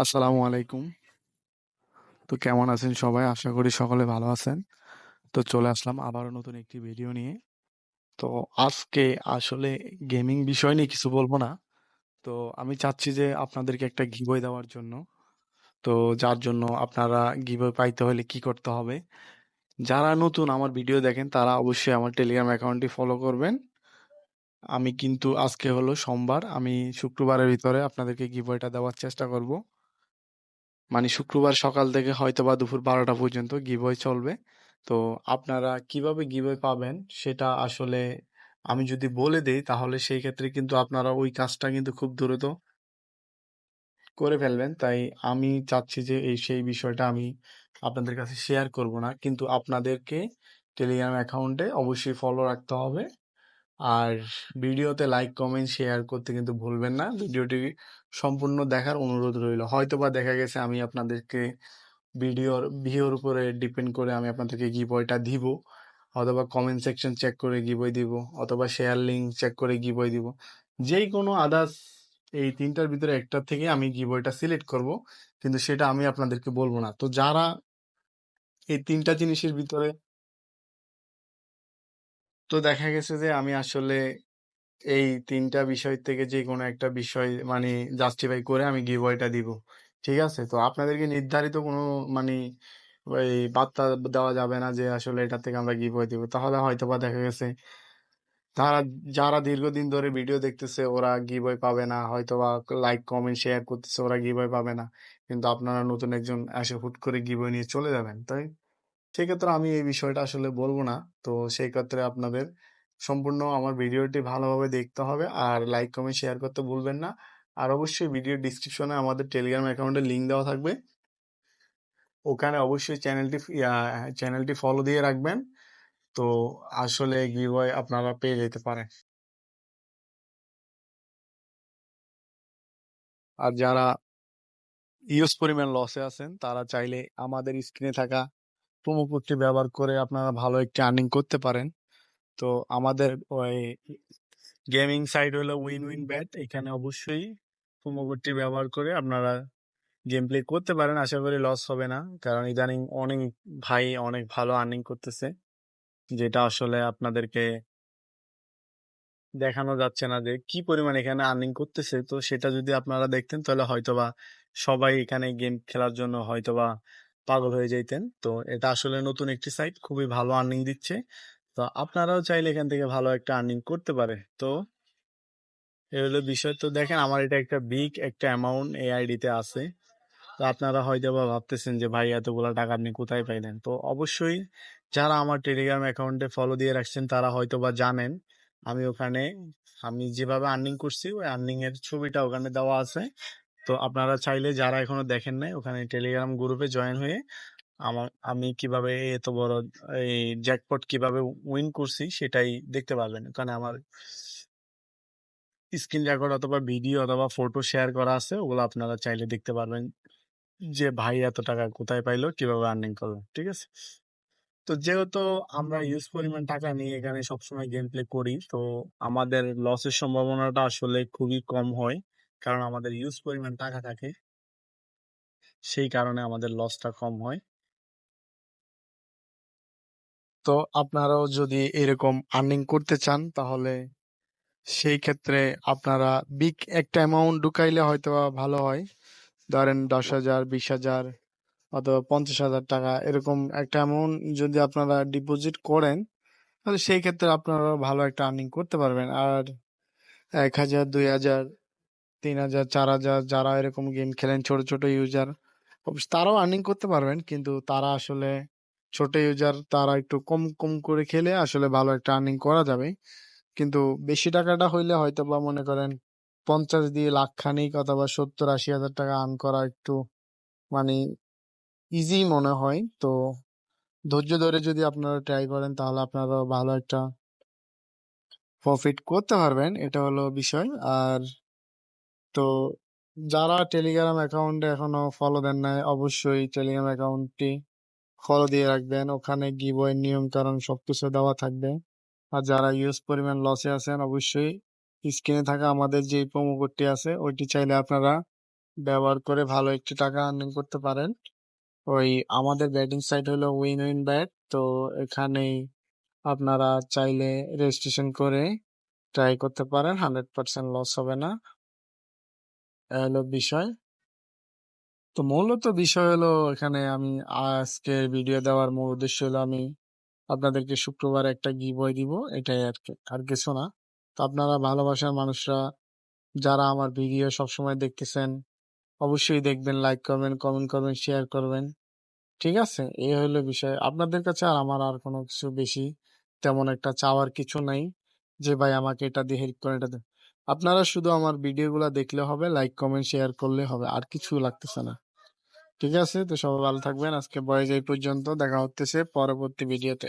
আসসালামু আলাইকুম। তো কেমন আছেন সবাই? আশা করি সকলে ভালো আছেন। তো চলে আসলাম আবারও নতুন একটি ভিডিও নিয়ে। তো আজকে আসলে গেমিং বিষয় নিয়ে কিছু বলব না। তো আমি চাচ্ছি যে আপনাদেরকে একটা গিভওয়ে দেওয়ার জন্য। তো যার জন্য আপনারা গিভওয়ে পাইতে হলে কি করতে হবে? যারা নতুন আমার ভিডিও দেখেন, তারা অবশ্যই আমার টেলিগ্রাম অ্যাকাউন্টটি ফলো করবেন। আমি কিন্তু আজকে হলো সোমবার। আমি শুক্রবারের ভিতরে আপনাদেরকে গিভওয়েটা দেওয়ার চেষ্টা করব। মানে শুক্রবার সকাল থেকে হয়তো বা দুপুর বারোটা পর্যন্ত গিভওয়ে চলবে। তো আপনারা কীভাবে গিভওয়ে পাবেন সেটা আসলে আমি যদি বলে দেই, তাহলে সেই ক্ষেত্রে কিন্তু আপনারা ওই কাজটা কিন্তু খুব দ্রুত করে ফেলবেন। তাই আমি চাচ্ছি যে এই সেই বিষয়টা আমি আপনাদের কাছে শেয়ার করব না। কিন্তু আপনাদেরকে টেলিগ্রাম অ্যাকাউন্টে অবশ্যই ফলো রাখতে হবে। আর ভিডিওতে লাইক কমেন্ট শেয়ার করতে কিন্তু ভুলবেন না। ভিডিওটি সম্পূর্ণ দেখার অনুরোধ রইল। হয়তো বা দেখা গেছে আমি আপনাদেরকে ভিডিওর ভিওর উপরে ডিপেন্ড করে আমি আপনাদেরকে গিভওয়েটা দিব। অথবা কমেন্ট সেকশন চেক করে গিভওয়ে দিব, অথবা শেয়ার লিঙ্ক চেক করে গিভওয়ে দিব। যেই কোনো আদার্স এই তিনটার ভিতরে একটা থেকে আমি গিভওয়েটা সিলেক্ট করব, কিন্তু সেটা আমি আপনাদেরকে বলব না। তো যারা এই তিনটা জিনিসের ভিতরে তো দেখা গেছে যে, আমি আসলে এই তিনটা বিষয় থেকে যে কোনো একটা বিষয় মানে জাস্টিফাই করে আমি গিভওয়েটা দিব। ঠিক আছে? তো আপনাদেরকে নির্ধারিত কোনো মানে ওই বার্তা দেওয়া যাবে না যে, আসলে এটা থেকে আমরা গিভওয়ে দিব। তাহলে হয়তো বা দেখা গেছে তারা যারা দীর্ঘদিন ধরে ভিডিও দেখতেছে, ওরা গিভওয়ে পাবে না। হয়তো বা লাইক কমেন্ট শেয়ার করতেছে, ওরা গিভওয়ে পাবে না। কিন্তু আপনারা নতুন একজন এসে হুট করে গিভওয়ে নিয়ে চলে যাবেন, তাই? সেক্ষেত্রে আমি এই বিষয়টা আসলে বলব না। তো সেই ক্ষেত্রে আপনাদের সম্পূর্ণ আমার ভিডিওটি ভালোভাবে দেখতে হবে। আর লাইক কমেন্ট শেয়ার করতে ভুলবেন না। আর অবশ্যই ভিডিও ডিসক্রিপশনে আমাদের টেলিগ্রাম অ্যাকাউন্টের লিঙ্ক দেওয়া থাকবে। ওখানে অবশ্যই চ্যানেলটি চ্যানেলটি ফলো দিয়ে রাখবেন। তো আসলে গিভওয়ে আপনারা পেয়ে যেতে পারেন। আর যারা ইউজ পরিমাণ লসে আছেন, তারা চাইলে আমাদের স্ক্রিনে থাকা প্রোমো কোডটি ব্যবহার করে আপনারা ভালো একটি আর্নিং করতে পারেন। তো আমাদের ওই গেমিং সাইট হলো উইন উইন ব্যাট এখানে অবশ্যই প্রোমো কোডটি ব্যবহার করে আপনারা গেম প্লে করতে পারেন। আশা করি লস হবে না, কারণ ইদানিং অনেক ভাই অনেক ভালো আর্নিং করতেছে, যেটা আসলে আপনাদেরকে দেখানো যাচ্ছে না যে কি পরিমাণ এখানে আর্নিং করতেছে। তো সেটা যদি আপনারা দেখতেন, তাহলে হয়তোবা সবাই এখানে গেম খেলার জন্য হয়তোবা পাগল হয়ে যাইতেন। তো এটা আসলে নতুন একটি সাইট খুবই ভালো আর্নিং দিচ্ছে। তো আপনারাও চাইলে এখান থেকে ভালো একটা আর্নিং করতে পারে। তো এ হলো বিষয়। তো দেখেন আমার এটা একটা বিগ একটা অ্যামাউন্ট এই আইডিতে আছে। তো আপনারা হয়তো বা ভাবতেছেন যে, ভাই, এতগুলো টাকা আপনি কোথায় পাইলেন? তো অবশ্যই যারা আমার টেলিগ্রাম অ্যাকাউন্টে ফলো দিয়ে রাখছেন, তারা হয়তো বা জানেন। আমি ওখানে, আমি যেভাবে আর্নিং করছি, ওই আর্নিং এর ছবিটা ওখানে দেওয়া আছে। তো আপনারা চাইলে যারা এখনও দেখেন নাই, ওখানে টেলিগ্রাম গ্রুপে জয়েন হয়ে আমার আমি কীভাবে এত বড়, এই জ্যাকপট কীভাবে উইন করছি সেটাই দেখতে পারবেন। ওখানে আমার স্ক্রিন রেকর্ড অথবা ভিডিও অথবা ফটো শেয়ার করা আছে, ওগুলো আপনারা চাইলে দেখতে পারবেন যে ভাই এত টাকা কোথায় পাইলো, কীভাবে আর্নিং করল, ঠিক আছে? তো যেহেতু আমরা ইউজ পরিমাণ টাকা নিয়ে এখানে সবসময় গেম প্লে করি, তো আমাদের লসের সম্ভাবনাটা আসলে খুবই কম হয়। কারণ আমাদের ইউজ পরিমাণ টাকা থাকে। সেই কারণে আমাদের লসটা কম হয়। তো আপনারাও যদি এরকম আর্নিং করতে চান, তাহলে সেই ক্ষেত্রে আপনারা বিগ একটা অ্যামাউন্ট ঢুকাইলে হয়তো ভালো হয়। ধরেন দশ হাজার, বিশ হাজার অথবা পঞ্চাশ হাজার টাকা এরকম একটা অ্যামাউন্ট যদি আপনারা ডিপোজিট করেন, তাহলে সেই ক্ষেত্রে আপনারা ভালো একটা আর্নিং করতে পারবেন। আর এক হাজার, দুই হাজার তিন হাজার, চার হাজার যারা এরকম গেম খেলেন, ছোট ছোট ইউজার তারাও আর্নিং করতে পারবেন, কিন্তু তারা আসলে ছোট ইউজার তারা একটু কম কম করে খেলে আসলে ভালো একটা আর্নিং করা যাবে। কিন্তু বেশি টাকাটা হইলে হয়তো বা মনে করেন পঞ্চাশ দিয়ে লাখ খানিক অথবা সত্তর, আশি হাজার টাকা আর্ন করা একটু মানে ইজি মনে হয়। তো ধৈর্য ধরে যদি আপনারা ট্রাই করেন তাহলে আপনারা ভালো একটা প্রফিট করতে পারবেন, এটা হলো বিষয়। আর তো যারা টেলিগ্রাম অ্যাকাউন্টে এখনও ফলো দেন নাই, অবশ্যই টেলিগ্রাম অ্যাকাউন্টটি ফলো দিয়ে রাখবেন। ওখানে গিবয়ের নিয়ম কারণ সবকিছু দেওয়া থাকবে। আর যারা ইউজ পরিমাণ লসে আছেন, অবশ্যই স্ক্রিনে থাকা আমাদের যে প্রোমো কোডটি আছে, ওইটি চাইলে আপনারা ব্যবহার করে ভালো একটি টাকা আর্নিং করতে পারেন। ওই আমাদের ব্যাটিং সাইট হলো উইন উইন ব্যাট তো এখানে আপনারা চাইলে রেজিস্ট্রেশন করে ট্রাই করতে পারেন। হান্ড্রেড পার্সেন্ট লস হবে না। হলো বিষয়? তো মূলত বিষয় হলো এখানে আমি আজকে ভিডিও দেওয়ার মূল উদ্দেশ্য হলো আমি আপনাদেরকে শুক্রবার একটা গিবই দিব, এটাই আর আর কিছু না। তো আপনারা ভালোবাসার মানুষরা, যারা আমার ভিডিও সবসময় দেখতেছেন, অবশ্যই দেখবেন লাইক করবেন কমেন্ট করবেন শেয়ার করবেন। ঠিক আছে? এই হলো বিষয়। আপনাদের কাছে আর আমার আর কোনো কিছু বেশি তেমন একটা চাওয়ার কিছু নাই যে, ভাই, আমাকে এটা দিয়ে হেল্প করে এটা আপনারা শুধু আমার ভিডিওগুলো দেখলে হবে লাইক কমেন্ট শেয়ার করলে হবে, আর কিছু লাগতেছে না। ঠিক আছে? তো সবাই ভালো থাকবেন। আজকে বয়স এই পর্যন্ত। দেখা হচ্ছে পরবর্তী ভিডিওতে।